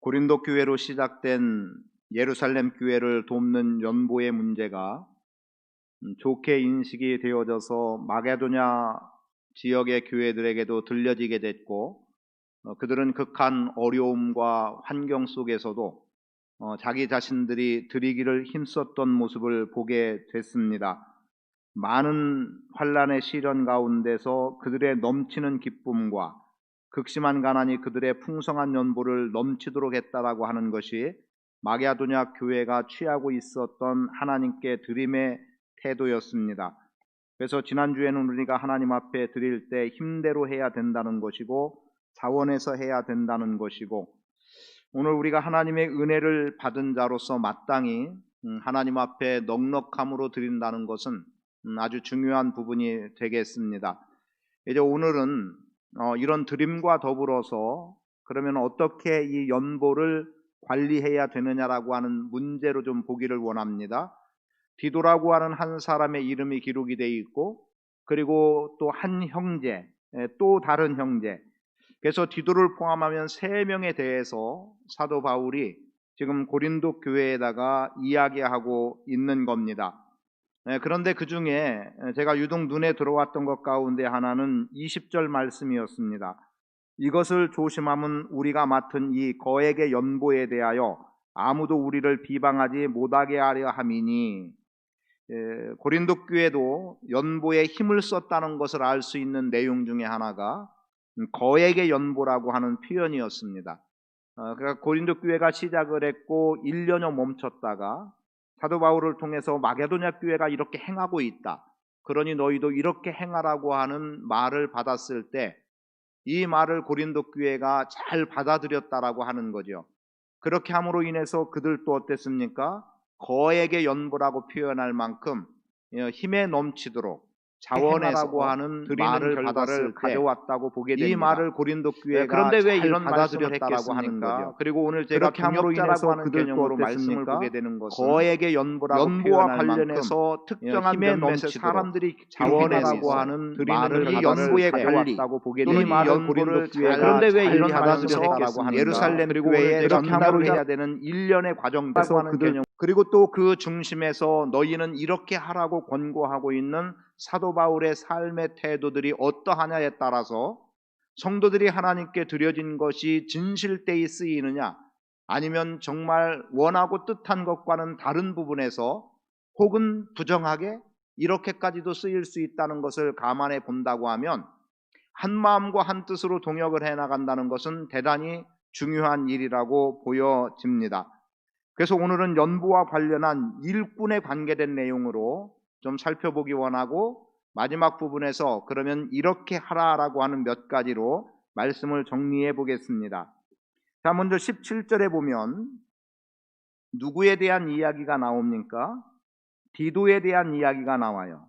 고린도 교회로 시작된 예루살렘 교회를 돕는 연보의 문제가 음, 좋게 인식이 되어져서 마게도냐 지역의 교회들에게도 들려지게 됐고 어, 그들은 극한 어려움과 환경 속에서도 어, 자기 자신들이 드리기를 힘썼던 모습을 보게 됐습니다. 많은 환란의 시련 가운데서 그들의 넘치는 기쁨과 극심한 가난이 그들의 풍성한 연보를 넘치도록 했다라고 하는 것이 마게도냐 교회가 취하고 있었던 하나님께 드림의 태도였습니다. 그래서 지난주에는 우리가 하나님 앞에 드릴 때 힘대로 해야 된다는 것이고 자원해서 해야 된다는 것이고 오늘 우리가 하나님의 은혜를 받은 자로서 마땅히 음, 하나님 앞에 넉넉함으로 드린다는 것은 음, 아주 중요한 부분이 되겠습니다. 이제 오늘은 어, 이런 드림과 더불어서 그러면 어떻게 이 연보를 관리해야 되느냐라고 하는 문제로 좀 보기를 원합니다. 디도라고 하는 한 사람의 이름이 기록이 되어 있고 그리고 또 한 형제, 또 다른 형제. 그래서 디도를 포함하면 세 명에 대해서 사도 바울이 지금 고린도 교회에다가 이야기하고 있는 겁니다. 그런데 그 중에 제가 유독 눈에 들어왔던 것 가운데 하나는 20절 말씀이었습니다. 이것을 조심하면 우리가 맡은 이 거액의 연보에 대하여 아무도 우리를 비방하지 못하게 하려 함이니 에, 고린도 교회도 연보에 힘을 썼다는 것을 알 수 있는 내용 중에 하나가 거액의 연보라고 하는 표현이었습니다. 어, 그러니까 고린도 교회가 시작을 했고 1년여 멈췄다가 사도 바울을 통해서 마게도냐 교회가 이렇게 행하고 있다. 그러니 너희도 이렇게 행하라고 하는 말을 받았을 때 이 말을 고린도 교회가 잘 받아들였다라고 하는 거죠. 그렇게 함으로 인해서 그들도 어땠습니까? 거액의 연보라고 표현할 만큼 어, 힘에 넘치도록 자원해라고 하는 말을 받았을 때 가져왔다고 보게 됩니다. 이 말을 고린도 교회가 그런데 왜 이런 받아들였다라고 하는 거죠. 그리고 오늘 제가 경력자라고 하는 개념으로 말씀을 보게 되는 것은 거액의 연보라고 연보와 관련해서 특정한 힘에 넘치 사람들이 자원해라고 하는 말을 이 연보의 관리다고 보게 되는 이 연보를 그런데 왜 이런 받아들였다라고 하는 예루살렘 교회에 전달을 해야 되는 일련의 과정이라고 하는 개념 그리고 또 그 중심에서 너희는 이렇게 하라고 권고하고 있는 사도 바울의 삶의 태도들이 어떠하냐에 따라서 성도들이 하나님께 드려진 것이 진실되이 쓰이느냐 아니면 정말 원하고 뜻한 것과는 다른 부분에서 혹은 부정하게 이렇게까지도 쓰일 수 있다는 것을 감안해 본다고 하면 한 마음과 한 뜻으로 동역을 해 나간다는 것은 대단히 중요한 일이라고 보여집니다. 그래서 오늘은 연부와 관련한 일꾼에 관계된 내용으로 좀 살펴보기 원하고 마지막 부분에서 그러면 이렇게 하라라고 하는 몇 가지로 말씀을 정리해 보겠습니다. 자, 먼저 17절에 보면 누구에 대한 이야기가 나옵니까? 디도에 대한 이야기가 나와요.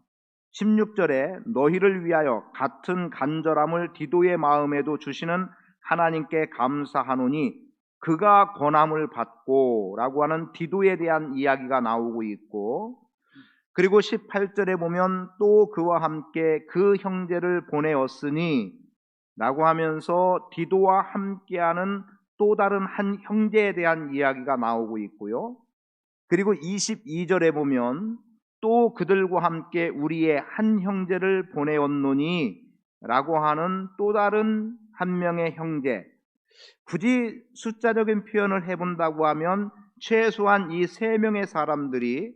16절에 너희를 위하여 같은 간절함을 디도의 마음에도 주시는 하나님께 감사하노니 그가 권함을 받고 라고 하는 디도에 대한 이야기가 나오고 있고 그리고 18절에 보면 또 그와 함께 그 형제를 보내었으니 라고 하면서 디도와 함께하는 또 다른 한 형제에 대한 이야기가 나오고 있고요. 그리고 22절에 보면 또 그들과 함께 우리의 한 형제를 보내었노니 라고 하는 또 다른 한 명의 형제, 굳이 숫자적인 표현을 해본다고 하면 최소한 이 세 명의 사람들이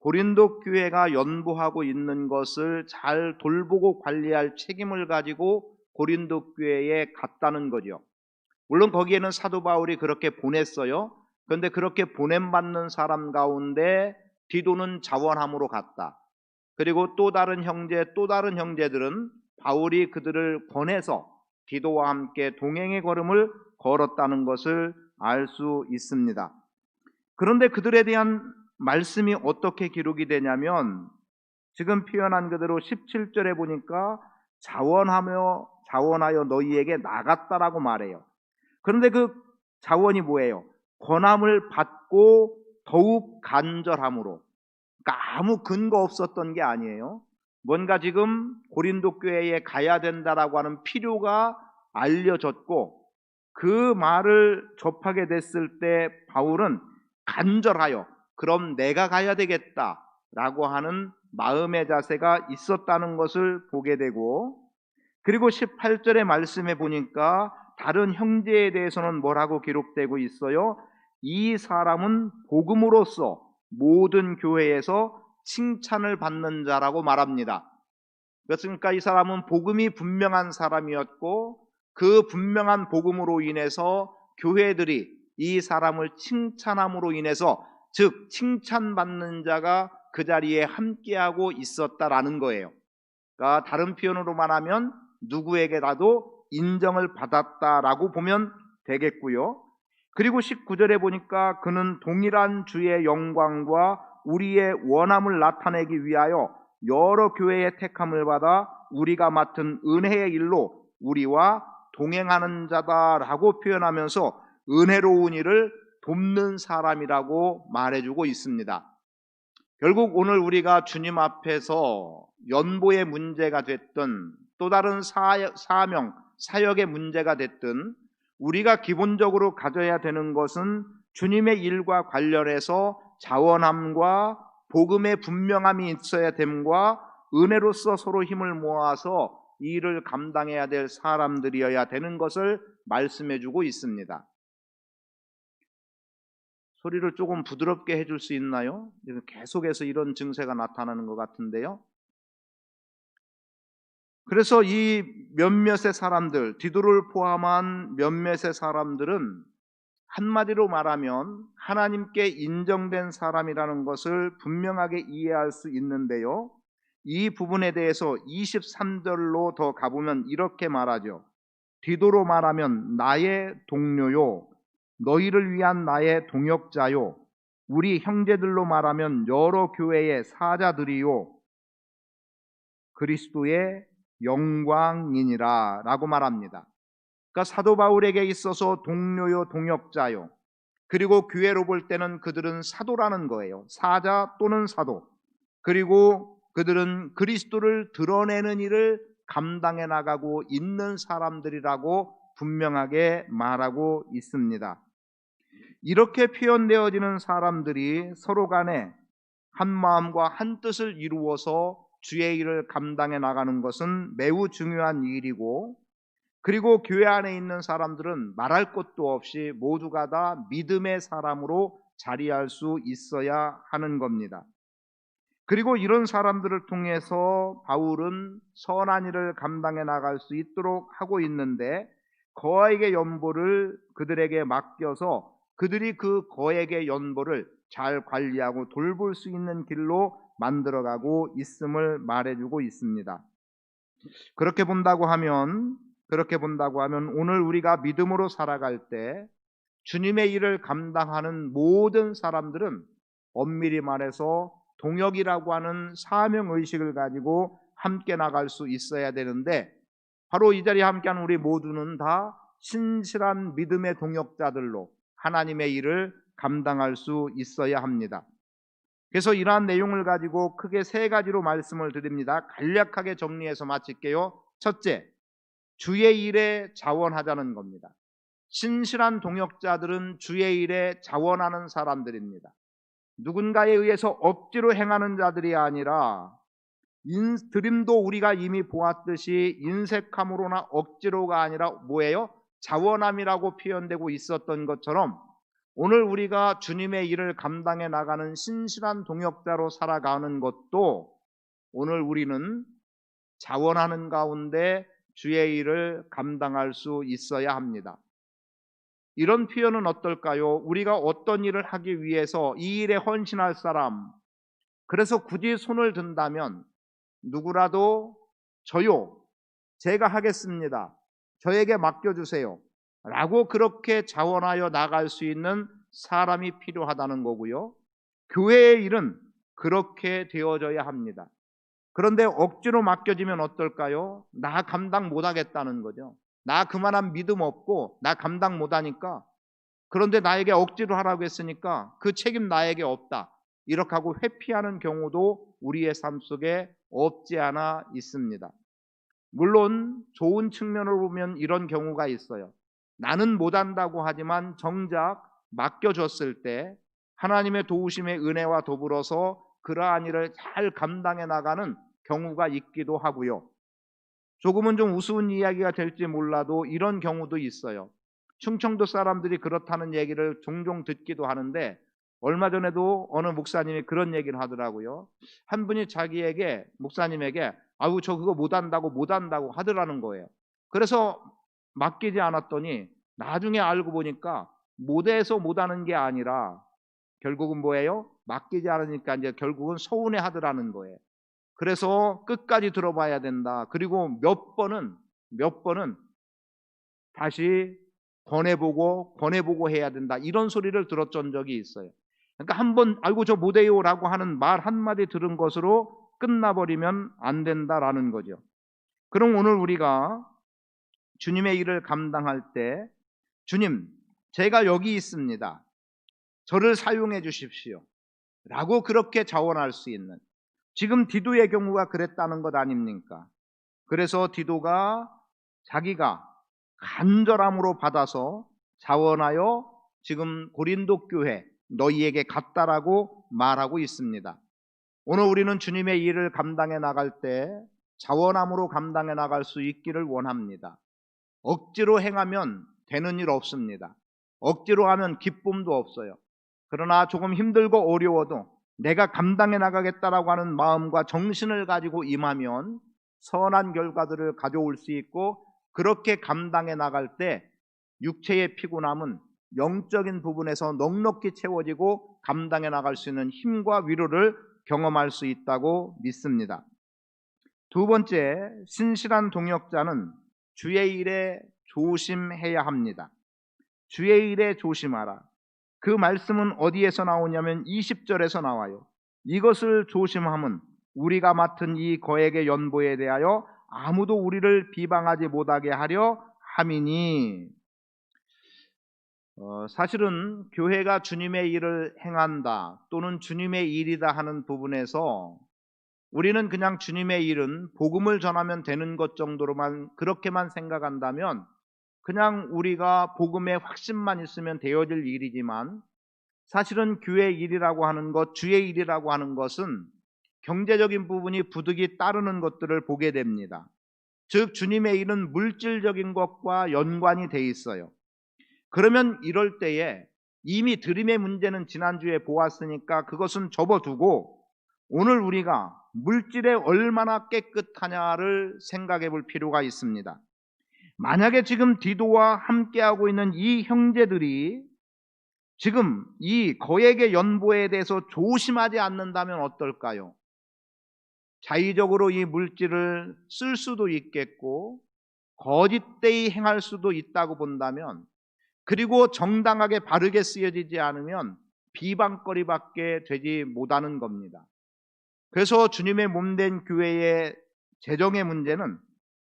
고린도 교회가 연보하고 있는 것을 잘 돌보고 관리할 책임을 가지고 고린도 교회에 갔다는 거죠. 물론 거기에는 사도 바울이 그렇게 보냈어요. 그런데 그렇게 보냄받는 사람 가운데 디도는 자원함으로 갔다. 그리고 또 다른 형제, 또 다른 형제들은 바울이 그들을 권해서 디도와 함께 동행의 걸음을 걸었다는 것을 알 수 있습니다. 그런데 그들에 대한 말씀이 어떻게 기록이 되냐면 지금 표현한 그대로 17절에 보니까 자원하며 자원하여 너희에게 나갔다라고 말해요. 그런데 그 자원이 뭐예요? 권함을 받고 더욱 간절함으로. 그러니까 아무 근거 없었던 게 아니에요. 뭔가 지금 고린도 교회에 가야 된다라고 하는 필요가 알려졌고 그 말을 접하게 됐을 때 바울은 간절하여 그럼 내가 가야 되겠다라고 하는 마음의 자세가 있었다는 것을 보게 되고 그리고 18절의 말씀에 보니까 다른 형제에 대해서는 뭐라고 기록되고 있어요? 이 사람은 복음으로써 모든 교회에서 칭찬을 받는 자라고 말합니다. 그렇습니까? 이 사람은 복음이 분명한 사람이었고 그 분명한 복음으로 인해서 교회들이 이 사람을 칭찬함으로 인해서 즉 칭찬받는 자가 그 자리에 함께하고 있었다라는 거예요. 그러니까 다른 표현으로 말하면 누구에게라도 인정을 받았다라고 보면 되겠고요. 그리고 19절에 보니까 그는 동일한 주의 영광과 우리의 원함을 나타내기 위하여 여러 교회의 택함을 받아 우리가 맡은 은혜의 일로 우리와 동행하는 자다라고 표현하면서 은혜로운 일을 돕는 사람이라고 말해주고 있습니다. 결국 오늘 우리가 주님 앞에서 연보의 문제가 됐든 또 다른 사명, 사역의 문제가 됐든 우리가 기본적으로 가져야 되는 것은 주님의 일과 관련해서 자원함과 복음의 분명함이 있어야 됨과 은혜로서 서로 힘을 모아서 이 일을 감당해야 될 사람들이어야 되는 것을 말씀해 주고 있습니다. 소리를 조금 부드럽게 해줄 수 있나요? 계속해서 이런 증세가 나타나는 것 같은데요. 그래서 이 몇몇의 사람들, 디도를 포함한 몇몇의 사람들은 한마디로 말하면 하나님께 인정된 사람이라는 것을 분명하게 이해할 수 있는데요. 이 부분에 대해서 23절로 더 가보면 이렇게 말하죠. 디도로 말하면 나의 동료요, 너희를 위한 나의 동역자요, 우리 형제들로 말하면 여러 교회의 사자들이요, 그리스도의 영광이니라 라고 말합니다. 그러니까 사도 바울에게 있어서 동료요 동역자요 그리고 교회로 볼 때는 그들은 사도라는 거예요. 사자 또는 사도. 그리고 그들은 그리스도를 드러내는 일을 감당해 나가고 있는 사람들이라고 분명하게 말하고 있습니다. 이렇게 표현되어지는 사람들이 서로 간에 한 마음과 한 뜻을 이루어서 주의 일을 감당해 나가는 것은 매우 중요한 일이고 그리고 교회 안에 있는 사람들은 말할 것도 없이 모두가 다 믿음의 사람으로 자리할 수 있어야 하는 겁니다. 그리고 이런 사람들을 통해서 바울은 선한 일을 감당해 나갈 수 있도록 하고 있는데 거액의 연보를 그들에게 맡겨서 그들이 그 거액의 연보를 잘 관리하고 돌볼 수 있는 길로 만들어가고 있음을 말해주고 있습니다. 그렇게 본다고 하면 그렇게 본다고 하면 오늘 우리가 믿음으로 살아갈 때 주님의 일을 감당하는 모든 사람들은 엄밀히 말해서 동역이라고 하는 사명 의식을 가지고 함께 나갈 수 있어야 되는데 바로 이 자리에 함께하는 우리 모두는 다 신실한 믿음의 동역자들로 하나님의 일을 감당할 수 있어야 합니다. 그래서 이러한 내용을 가지고 크게 세 가지로 말씀을 드립니다. 간략하게 정리해서 마칠게요. 첫째, 주의 일에 자원하자는 겁니다. 신실한 동역자들은 주의 일에 자원하는 사람들입니다. 누군가에 의해서 억지로 행하는 자들이 아니라 인, 드림도 우리가 이미 보았듯이 인색함으로나 억지로가 아니라 뭐예요? 자원함이라고 표현되고 있었던 것처럼 오늘 우리가 주님의 일을 감당해 나가는 신실한 동역자로 살아가는 것도 오늘 우리는 자원하는 가운데 주의 일을 감당할 수 있어야 합니다. 이런 표현은 어떨까요? 우리가 어떤 일을 하기 위해서 이 일에 헌신할 사람, 그래서 굳이 손을 든다면 누구라도 저요, 제가 하겠습니다. 저에게 맡겨주세요. 라고 그렇게 자원하여 나갈 수 있는 사람이 필요하다는 거고요. 교회의 일은 그렇게 되어져야 합니다. 그런데 억지로 맡겨지면 어떨까요? 나 감당 못 하겠다는 거죠. 나 그만한 믿음 없고 나 감당 못 하니까 그런데 나에게 억지로 하라고 했으니까 그 책임 나에게 없다. 이렇게 하고 회피하는 경우도 우리의 삶 속에 없지 않아 있습니다. 물론 좋은 측면으로 보면 이런 경우가 있어요. 나는 못한다고 하지만 정작 맡겨줬을 때 하나님의 도우심의 은혜와 더불어서 그러한 일을 잘 감당해 나가는 경우가 있기도 하고요. 조금은 좀 우스운 이야기가 될지 몰라도 이런 경우도 있어요. 충청도 사람들이 그렇다는 얘기를 종종 듣기도 하는데 얼마 전에도 어느 목사님이 그런 얘기를 하더라고요. 한 분이 자기에게 목사님에게 아우 저 그거 못 한다고 못 한다고 하더라는 거예요. 그래서 맡기지 않았더니 나중에 알고 보니까 못해서 못하는 게 아니라 결국은 뭐예요? 맡기지 않으니까 이제 결국은 서운해 하더라는 거예요. 그래서 끝까지 들어봐야 된다. 그리고 몇 번은 몇 번은 다시 권해보고 권해보고 해야 된다. 이런 소리를 들었던 적이 있어요. 그러니까 한 번 아이고 저 못해요 라고 하는 말 한마디 들은 것으로 끝나버리면 안 된다라는 거죠. 그럼 오늘 우리가 주님의 일을 감당할 때 주님 제가 여기 있습니다. 저를 사용해 주십시오. 라고 그렇게 자원할 수 있는 지금 디도의 경우가 그랬다는 것 아닙니까? 그래서 디도가 자기가 간절함으로 받아서 자원하여 지금 고린도 교회 너희에게 갔다라고 말하고 있습니다. 오늘 우리는 주님의 일을 감당해 나갈 때 자원함으로 감당해 나갈 수 있기를 원합니다. 억지로 행하면 되는 일 없습니다. 억지로 하면 기쁨도 없어요. 그러나 조금 힘들고 어려워도 내가 감당해 나가겠다라고 하는 마음과 정신을 가지고 임하면 선한 결과들을 가져올 수 있고 그렇게 감당해 나갈 때 육체의 피곤함은 영적인 부분에서 넉넉히 채워지고 감당해 나갈 수 있는 힘과 위로를 경험할 수 있다고 믿습니다. 두 번째, 신실한 동역자는 주의 일에 조심해야 합니다. 주의 일에 조심하라. 그 말씀은 어디에서 나오냐면 20절에서 나와요. 이것을 조심함은 우리가 맡은 이 거액의 연보에 대하여 아무도 우리를 비방하지 못하게 하려 함이니 어, 사실은 교회가 주님의 일을 행한다 또는 주님의 일이다 하는 부분에서 우리는 그냥 주님의 일은 복음을 전하면 되는 것 정도로만 그렇게만 생각한다면 그냥 우리가 복음의 확신만 있으면 되어질 일이지만 사실은 교회 일이라고 하는 것, 주의 일이라고 하는 것은 경제적인 부분이 부득이 따르는 것들을 보게 됩니다. 즉 주님의 일은 물질적인 것과 연관이 돼 있어요. 그러면 이럴 때에 이미 드림의 문제는 지난주에 보았으니까 그것은 접어두고 오늘 우리가 물질에 얼마나 깨끗하냐를 생각해 볼 필요가 있습니다. 만약에 지금 디도와 함께하고 있는 이 형제들이 지금 이 거액의 연보에 대해서 조심하지 않는다면 어떨까요? 자의적으로 이 물질을 쓸 수도 있겠고 거짓되이 행할 수도 있다고 본다면 그리고 정당하게 바르게 쓰여지지 않으면 비방거리밖에 되지 못하는 겁니다. 그래서 주님의 몸된 교회의 재정의 문제는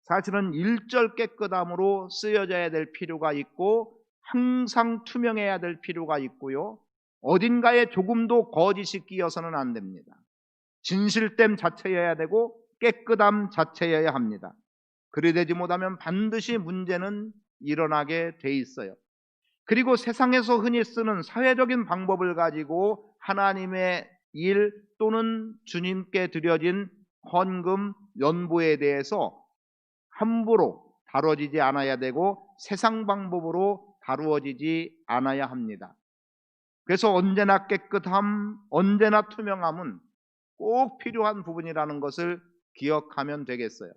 사실은 일절 깨끗함으로 쓰여져야 될 필요가 있고 항상 투명해야 될 필요가 있고요. 어딘가에 조금도 거짓이 끼어서는 안 됩니다. 진실됨 자체여야 되고 깨끗함 자체여야 합니다. 그리 되지 못하면 반드시 문제는 일어나게 돼 있어요. 그리고 세상에서 흔히 쓰는 사회적인 방법을 가지고 하나님의 일 또는 주님께 드려진 헌금, 연보에 대해서 함부로 다뤄지지 않아야 되고 세상 방법으로 다루어지지 않아야 합니다. 그래서 언제나 깨끗함, 언제나 투명함은 꼭 필요한 부분이라는 것을 기억하면 되겠어요.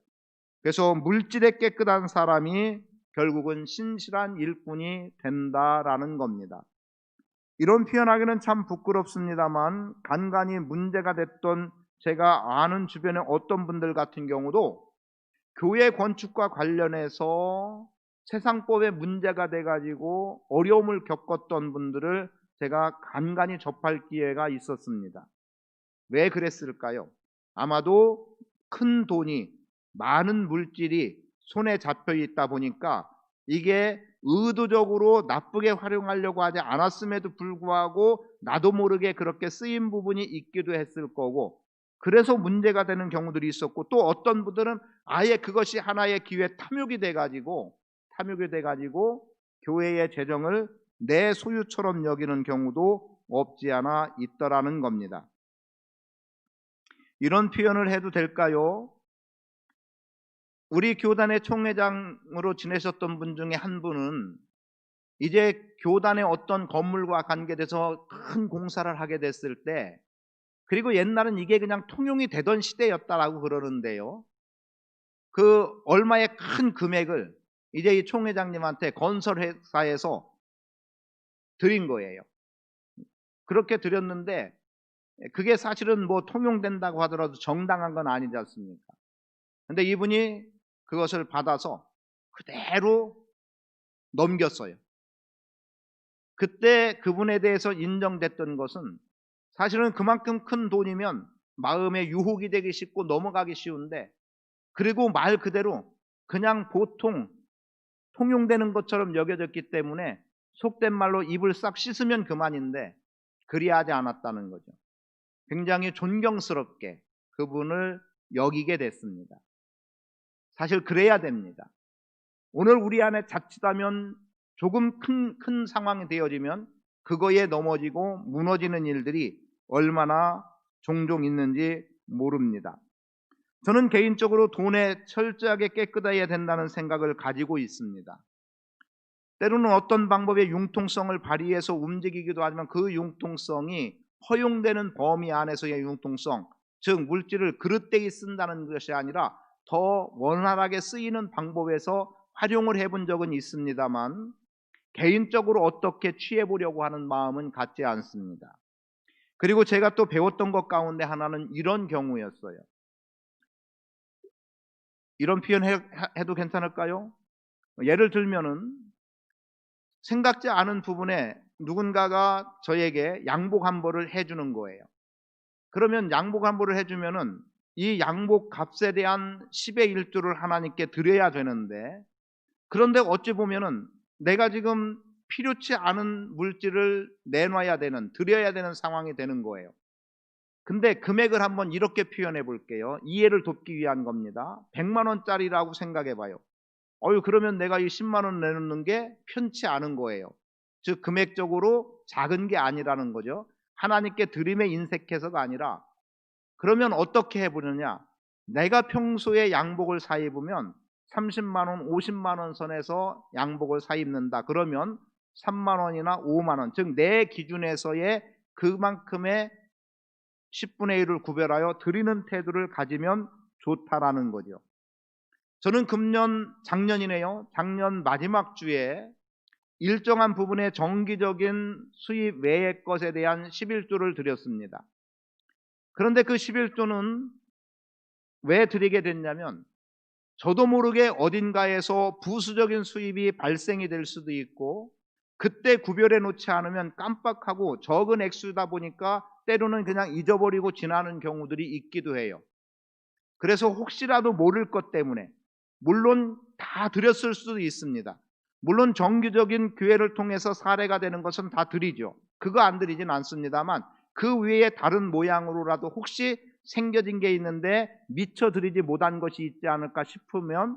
그래서 물질에 깨끗한 사람이 결국은 신실한 일꾼이 된다라는 겁니다. 이런 표현하기는 참 부끄럽습니다만 간간히 문제가 됐던 제가 아는 주변의 어떤 분들 같은 경우도 교회 건축과 관련해서 세상법에 문제가 돼가지고 어려움을 겪었던 분들을 제가 간간히 접할 기회가 있었습니다. 왜 그랬을까요? 아마도 큰 돈이 많은 물질이 손에 잡혀 있다 보니까 이게 의도적으로 나쁘게 활용하려고 하지 않았음에도 불구하고 나도 모르게 그렇게 쓰인 부분이 있기도 했을 거고 그래서 문제가 되는 경우들이 있었고 또 어떤 분들은 아예 그것이 하나의 기회 탐욕이 돼 가지고 탐욕이 돼 가지고 교회의 재정을 내 소유처럼 여기는 경우도 없지 않아 있더라는 겁니다. 이런 표현을 해도 될까요? 우리 교단의 총회장으로 지내셨던 분 중에 한 분은 이제 교단의 어떤 건물과 관계돼서 큰 공사를 하게 됐을 때 그리고 옛날은 이게 그냥 통용이 되던 시대였다라고 그러는데요. 그 얼마의 큰 금액을 이제 이 총회장님한테 건설회사에서 드린 거예요. 그렇게 드렸는데 그게 사실은 뭐 통용된다고 하더라도 정당한 건 아니지 않습니까? 근데 이분이 그것을 받아서 그대로 넘겼어요. 그때 그분에 대해서 인정됐던 것은 사실은 그만큼 큰 돈이면 마음에 유혹이 되기 쉽고 넘어가기 쉬운데 그리고 말 그대로 그냥 보통 통용되는 것처럼 여겨졌기 때문에 속된 말로 입을 싹 씻으면 그만인데 그리하지 않았다는 거죠. 굉장히 존경스럽게 그분을 여기게 됐습니다. 사실 그래야 됩니다. 오늘 우리 안에 자칫하면 조금 큰, 큰 상황이 되어지면 그거에 넘어지고 무너지는 일들이 얼마나 종종 있는지 모릅니다. 저는 개인적으로 돈에 철저하게 깨끗해야 된다는 생각을 가지고 있습니다. 때로는 어떤 방법의 융통성을 발휘해서 움직이기도 하지만 그 융통성이 허용되는 범위 안에서의 융통성, 즉 물질을 그릇되이 쓴다는 것이 아니라 더 원활하게 쓰이는 방법에서 활용을 해본 적은 있습니다만 개인적으로 어떻게 취해보려고 하는 마음은 갖지 않습니다. 그리고 제가 또 배웠던 것 가운데 하나는 이런 경우였어요. 이런 표현 해도 괜찮을까요? 예를 들면은 생각지 않은 부분에 누군가가 저에게 양복 한 벌을 해주는 거예요. 그러면 양복 한 벌을 해주면은 이 양복 값에 대한 10의 1조를 하나님께 드려야 되는데 그런데 어찌 보면은 내가 지금 필요치 않은 물질을 내놔야 되는, 드려야 되는 상황이 되는 거예요. 근데 금액을 한번 이렇게 표현해 볼게요. 이해를 돕기 위한 겁니다. 100만 원짜리라고 생각해 봐요. 어유 그러면 내가 이 10만 원 내놓는 게 편치 않은 거예요. 즉 금액적으로 작은 게 아니라는 거죠. 하나님께 드림에 인색해서가 아니라 그러면 어떻게 해보느냐? 내가 평소에 양복을 사 입으면 30만 원, 50만 원 선에서 양복을 사 입는다. 그러면 3만 원이나 5만 원, 즉 내 기준에서의 그만큼의 10분의 1을 구별하여 드리는 태도를 가지면 좋다라는 거죠. 저는 금년 작년이네요. 작년 마지막 주에 일정한 부분의 정기적인 수입 외의 것에 대한 11조를 드렸습니다. 그런데 그 11조는 왜 드리게 됐냐면 저도 모르게 어딘가에서 부수적인 수입이 발생이 될 수도 있고 그때 구별해 놓지 않으면 깜빡하고 적은 액수다 보니까 때로는 그냥 잊어버리고 지나는 경우들이 있기도 해요. 그래서 혹시라도 모를 것 때문에 물론 다 드렸을 수도 있습니다. 물론 정규적인 교회를 통해서 사례가 되는 것은 다 드리죠. 그거 안 드리진 않습니다만 그 외에 다른 모양으로라도 혹시 생겨진 게 있는데 미처 드리지 못한 것이 있지 않을까 싶으면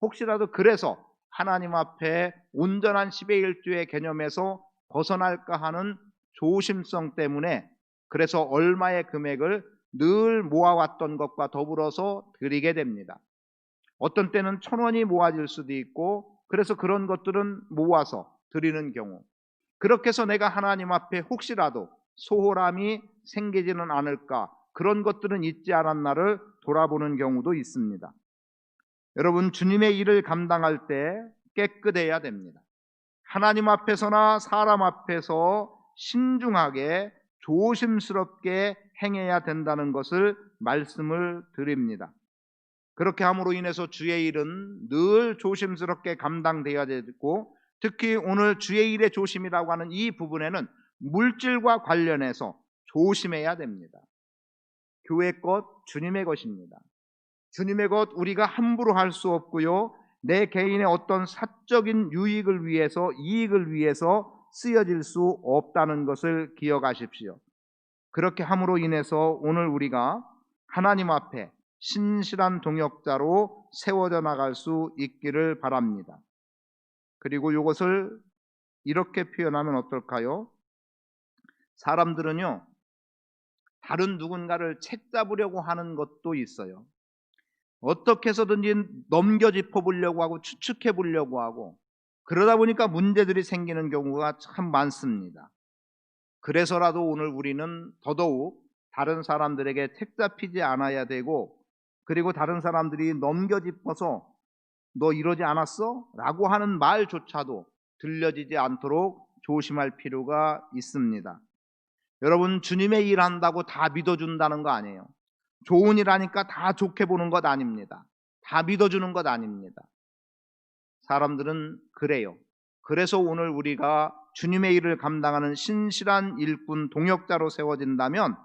혹시라도 그래서 하나님 앞에 온전한 10의 1주의 개념에서 벗어날까 하는 조심성 때문에 그래서 얼마의 금액을 늘 모아왔던 것과 더불어서 드리게 됩니다. 어떤 때는 천 원이 모아질 수도 있고 그래서 그런 것들은 모아서 드리는 경우 그렇게 해서 내가 하나님 앞에 혹시라도 소홀함이 생기지는 않을까 그런 것들은 있지 않았나를 돌아보는 경우도 있습니다. 여러분 주님의 일을 감당할 때 깨끗해야 됩니다. 하나님 앞에서나 사람 앞에서 신중하게 조심스럽게 행해야 된다는 것을 말씀을 드립니다. 그렇게 함으로 인해서 주의 일은 늘 조심스럽게 감당되어야 되고 특히 오늘 주의 일의 조심이라고 하는 이 부분에는 물질과 관련해서 조심해야 됩니다. 교회 것 주님의 것입니다. 주님의 것 우리가 함부로 할 수 없고요. 내 개인의 어떤 사적인 유익을 위해서 이익을 위해서 쓰여질 수 없다는 것을 기억하십시오. 그렇게 함으로 인해서 오늘 우리가 하나님 앞에 신실한 동역자로 세워져 나갈 수 있기를 바랍니다. 그리고 이것을 이렇게 표현하면 어떨까요? 사람들은요, 다른 누군가를 책 잡으려고 하는 것도 있어요. 어떻게 해서든지 넘겨 짚어 보려고 하고 추측해 보려고 하고 그러다 보니까 문제들이 생기는 경우가 참 많습니다. 그래서라도 오늘 우리는 더더욱 다른 사람들에게 책잡히지 않아야 되고 그리고 다른 사람들이 넘겨 짚어서 너 이러지 않았어? 라고 하는 말조차도 들려지지 않도록 조심할 필요가 있습니다. 여러분 주님의 일 한다고 다 믿어준다는 거 아니에요. 좋은 일 하니까 다 좋게 보는 것 아닙니다. 다 믿어주는 것 아닙니다. 사람들은 그래요. 그래서 오늘 우리가 주님의 일을 감당하는 신실한 일꾼 동역자로 세워진다면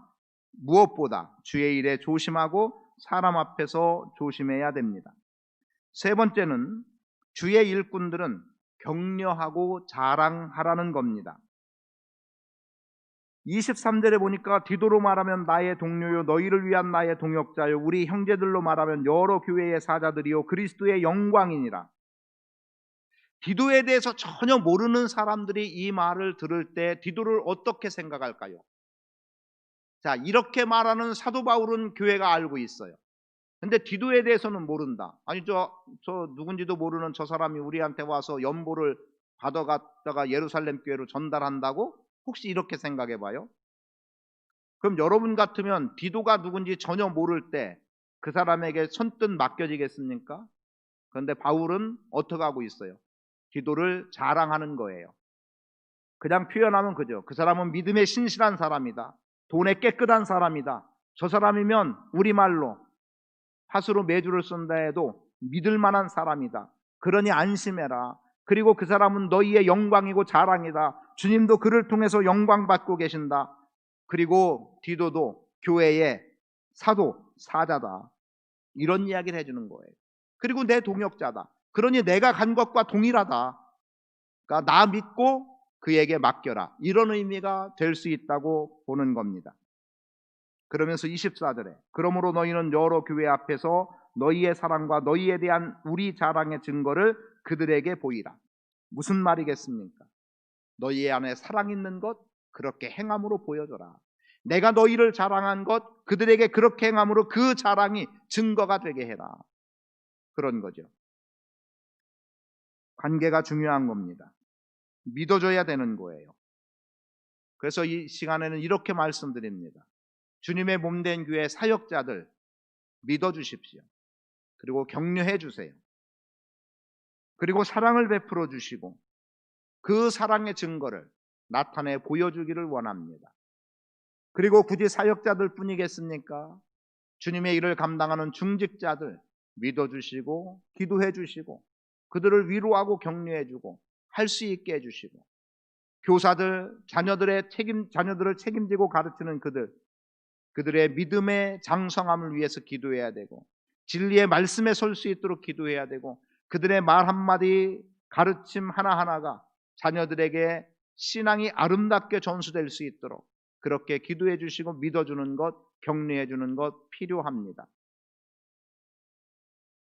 무엇보다 주의 일에 조심하고 사람 앞에서 조심해야 됩니다. 세 번째는 주의 일꾼들은 격려하고 자랑하라는 겁니다. 23절에 보니까 디도로 말하면 나의 동료요 너희를 위한 나의 동역자요 우리 형제들로 말하면 여러 교회의 사자들이요 그리스도의 영광이니라. 디도에 대해서 전혀 모르는 사람들이 이 말을 들을 때 디도를 어떻게 생각할까요? 자, 이렇게 말하는 사도 바울은 교회가 알고 있어요. 근데 디도에 대해서는 모른다. 아니 저 저 누군지도 모르는 저 사람이 우리한테 와서 연보를 받아갔다가 예루살렘 교회로 전달한다고 혹시 이렇게 생각해 봐요? 그럼 여러분 같으면 디도가 누군지 전혀 모를 때 그 사람에게 손뜻 맡겨지겠습니까? 그런데 바울은 어떻게 하고 있어요? 디도를 자랑하는 거예요. 그냥 표현하면 그죠. 그 사람은 믿음에 신실한 사람이다. 돈에 깨끗한 사람이다. 저 사람이면 우리말로 하수로 매주를 쓴다 해도 믿을 만한 사람이다. 그러니 안심해라. 그리고 그 사람은 너희의 영광이고 자랑이다. 주님도 그를 통해서 영광 받고 계신다. 그리고 디도도 교회의 사도, 사자다. 이런 이야기를 해주는 거예요. 그리고 내 동역자다. 그러니 내가 간 것과 동일하다. 그러니까 나 믿고 그에게 맡겨라. 이런 의미가 될 수 있다고 보는 겁니다. 그러면서 24절에 그러므로 너희는 여러 교회 앞에서 너희의 사랑과 너희에 대한 우리 자랑의 증거를 그들에게 보이라. 무슨 말이겠습니까? 너희 안에 사랑 있는 것 그렇게 행함으로 보여줘라. 내가 너희를 자랑한 것 그들에게 그렇게 행함으로 그 자랑이 증거가 되게 해라. 그런 거죠. 관계가 중요한 겁니다. 믿어줘야 되는 거예요. 그래서 이 시간에는 이렇게 말씀드립니다. 주님의 몸된 교회 사역자들 믿어주십시오. 그리고 격려해 주세요. 그리고 사랑을 베풀어 주시고 그 사랑의 증거를 나타내 보여주기를 원합니다. 그리고 굳이 사역자들 뿐이겠습니까? 주님의 일을 감당하는 중직자들 믿어주시고 기도해 주시고 그들을 위로하고 격려해 주고 할 수 있게 해 주시고 교사들 자녀들의 책임 자녀들을 책임지고 가르치는 그들 그들의 믿음의 장성함을 위해서 기도해야 되고 진리의 말씀에 설 수 있도록 기도해야 되고 그들의 말 한마디 가르침 하나하나가 자녀들에게 신앙이 아름답게 전수될 수 있도록 그렇게 기도해 주시고 믿어주는 것, 격려해 주는 것 필요합니다.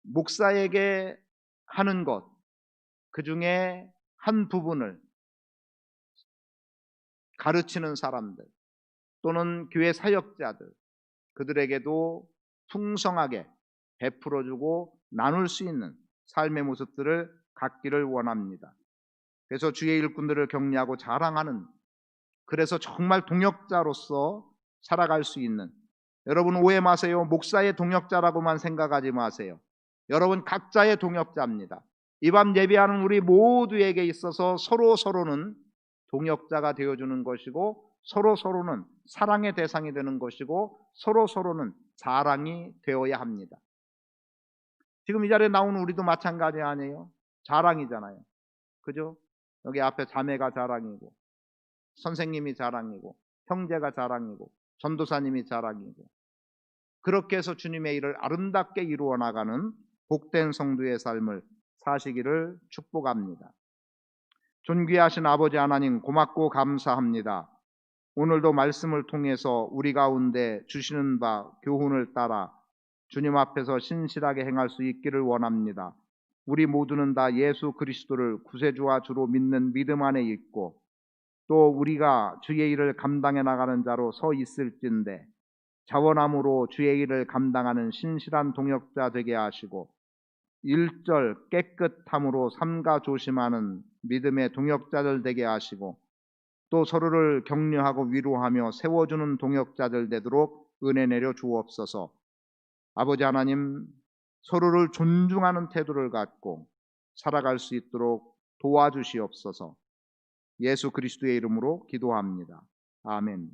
목사에게 하는 것, 그 중에 한 부분을 가르치는 사람들, 또는 교회 사역자들 그들에게도 풍성하게 베풀어주고 나눌 수 있는 삶의 모습들을 갖기를 원합니다. 그래서 주의 일꾼들을 격려하고 자랑하는 그래서 정말 동역자로서 살아갈 수 있는 여러분 오해 마세요. 목사의 동역자라고만 생각하지 마세요. 여러분 각자의 동역자입니다. 이 밤 예배하는 우리 모두에게 있어서 서로 서로는 동역자가 되어주는 것이고 서로 서로는 사랑의 대상이 되는 것이고 서로 서로는 자랑이 되어야 합니다. 지금 이 자리에 나오는 우리도 마찬가지 아니에요? 자랑이잖아요. 그죠? 여기 앞에 자매가 자랑이고 선생님이 자랑이고 형제가 자랑이고 전도사님이 자랑이고 그렇게 해서 주님의 일을 아름답게 이루어 나가는 복된 성도의 삶을 사시기를 축복합니다. 존귀하신 아버지 하나님 고맙고 감사합니다. 오늘도 말씀을 통해서 우리 가운데 주시는 바 교훈을 따라 주님 앞에서 신실하게 행할 수 있기를 원합니다. 우리 모두는 다 예수 그리스도를 구세주와 주로 믿는 믿음 안에 있고 또 우리가 주의 일을 감당해 나가는 자로 서 있을진데 자원함으로 주의 일을 감당하는 신실한 동역자 되게 하시고 일절 깨끗함으로 삼가 조심하는 믿음의 동역자들 되게 하시고 또 서로를 격려하고 위로하며 세워주는 동역자들 되도록 은혜 내려 주옵소서. 아버지 하나님 서로를 존중하는 태도를 갖고 살아갈 수 있도록 도와주시옵소서. 예수 그리스도의 이름으로 기도합니다. 아멘.